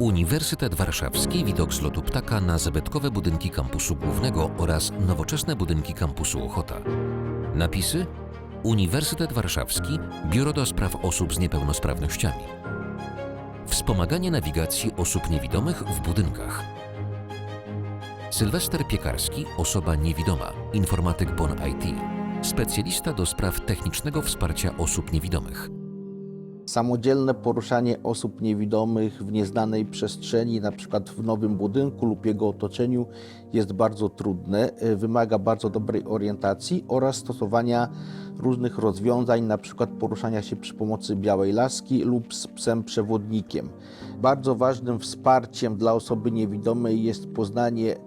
Uniwersytet Warszawski, widok z lotu ptaka na zabytkowe budynki kampusu głównego oraz nowoczesne budynki kampusu Ochota. Napisy Uniwersytet Warszawski, Biuro do Spraw Osób z Niepełnosprawnościami. Wspomaganie nawigacji osób niewidomych w budynkach. Sylwester Piekarski, osoba niewidoma, informatyk BON IT, specjalista do spraw technicznego wsparcia osób niewidomych. Samodzielne poruszanie osób niewidomych w nieznanej przestrzeni, przykład w nowym budynku lub jego otoczeniu, jest bardzo trudne. y, Wymaga bardzo dobrej orientacji oraz stosowania różnych rozwiązań, przykład poruszania się przy pomocy białej laski lub z psem przewodnikiem. Bardzo ważnym wsparciem dla osoby niewidomej jest poznanie e,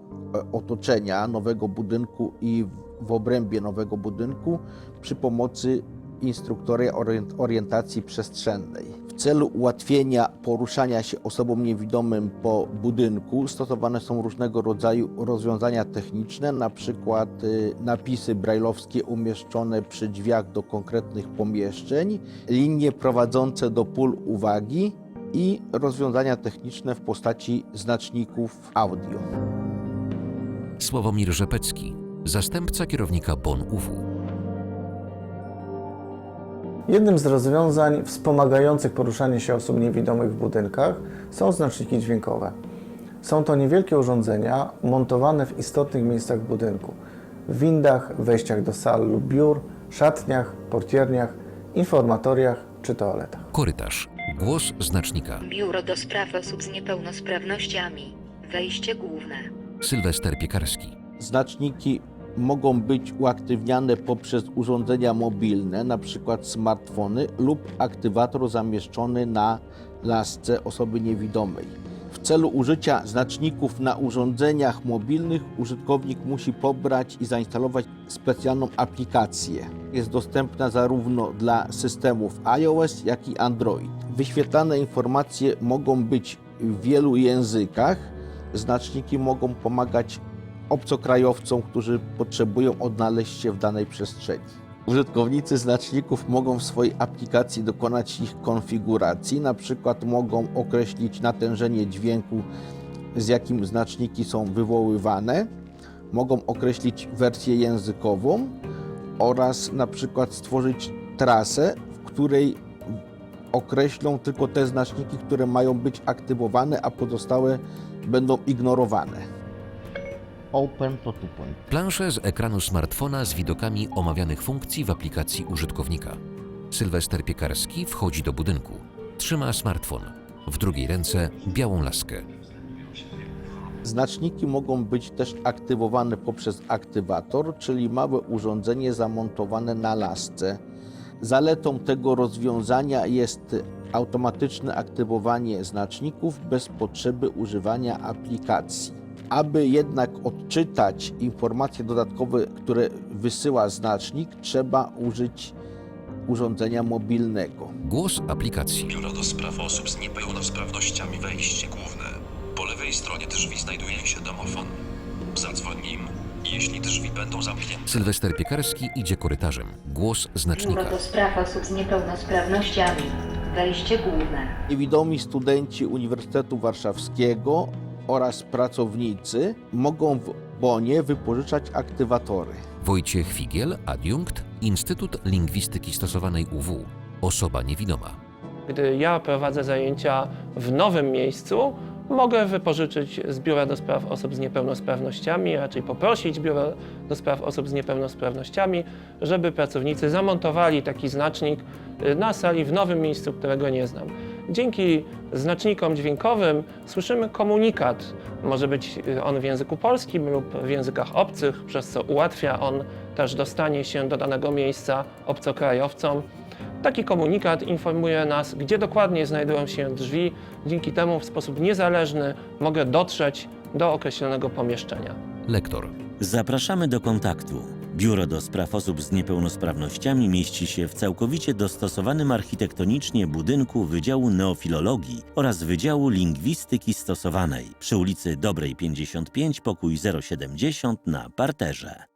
otoczenia nowego budynku i w obrębie nowego budynku przy pomocy instruktora orient- orientacji przestrzennej. W celu ułatwienia poruszania się osobom niewidomym po budynku stosowane są różnego rodzaju rozwiązania techniczne, na przykład y, napisy brajlowskie umieszczone przy drzwiach do konkretnych pomieszczeń, linie prowadzące do pól uwagi i rozwiązania techniczne w postaci znaczników audio. Sławomir Rzepecki, zastępca kierownika BON UW. Jednym z rozwiązań wspomagających poruszanie się osób niewidomych w budynkach są znaczniki dźwiękowe. Są to niewielkie urządzenia montowane w istotnych miejscach budynku w windach, wejściach do sal lub biur, szatniach, portierniach, informatoriach czy toaletach. Korytarz. Głos znacznika. Biuro do Spraw Osób z Niepełnosprawnościami. Wejście główne. Sylwester Piekarski. Znaczniki mogą być uaktywniane poprzez urządzenia mobilne, np. smartfony lub aktywator zamieszczony na lasce osoby niewidomej. W celu użycia znaczników na urządzeniach mobilnych użytkownik musi pobrać i zainstalować specjalną aplikację. Jest dostępna zarówno dla systemów iOS, jak i Android. Wyświetlane informacje mogą być w wielu językach. Znaczniki mogą pomagać obcokrajowcom, którzy potrzebują odnaleźć się w danej przestrzeni. Użytkownicy znaczników mogą w swojej aplikacji dokonać ich konfiguracji, na przykład mogą określić natężenie dźwięku, z jakim znaczniki są wywoływane, mogą określić wersję językową oraz na przykład stworzyć trasę, w której określą tylko te znaczniki, które mają być aktywowane, a pozostałe będą ignorowane. Open to two point. Plansze z ekranu smartfona z widokami omawianych funkcji w aplikacji użytkownika. Sylwester Piekarski wchodzi do budynku. Trzyma smartfon. W drugiej ręce białą laskę. Znaczniki mogą być też aktywowane poprzez aktywator, czyli małe urządzenie zamontowane na lasce. Zaletą tego rozwiązania jest automatyczne aktywowanie znaczników bez potrzeby używania aplikacji. Aby jednak odczytać informacje dodatkowe, które wysyła znacznik, trzeba użyć urządzenia mobilnego. Głos aplikacji. Biuro do spraw osób z niepełnosprawnościami wejście główne. Po lewej stronie drzwi znajduje się domofon. Zadzwoń nim, jeśli drzwi będą zamknięte. Sylwester Piekarski idzie korytarzem. Głos znacznika. Biuro do Spraw Osób z Niepełnosprawnościami. Wejście główne. Niewidomi studenci Uniwersytetu Warszawskiego oraz pracownicy mogą w Bonie wypożyczać aktywatory. Wojciech Figiel, adiunkt, Instytut Lingwistyki Stosowanej UW. Osoba niewidoma. Gdy ja prowadzę zajęcia w nowym miejscu, mogę wypożyczyć z Biura do Spraw Osób z Niepełnosprawnościami, raczej poprosić Biuro do Spraw Osób z Niepełnosprawnościami, żeby pracownicy zamontowali taki znacznik na sali w nowym miejscu, którego nie znam. Dzięki znacznikom dźwiękowym słyszymy komunikat. Może być y, on w języku polskim lub w językach obcych, przez co ułatwia on też dostanie się do danego miejsca obcokrajowcom. Taki komunikat informuje nas, gdzie dokładnie znajdują się drzwi. Dzięki temu w sposób niezależny mogę dotrzeć do określonego pomieszczenia. Lektor. Zapraszamy do kontaktu. Biuro do Spraw Osób z Niepełnosprawnościami mieści się w całkowicie dostosowanym architektonicznie budynku Wydziału Neofilologii oraz Wydziału Lingwistyki Stosowanej przy ulicy Dobrej 55, pokój 070 na parterze.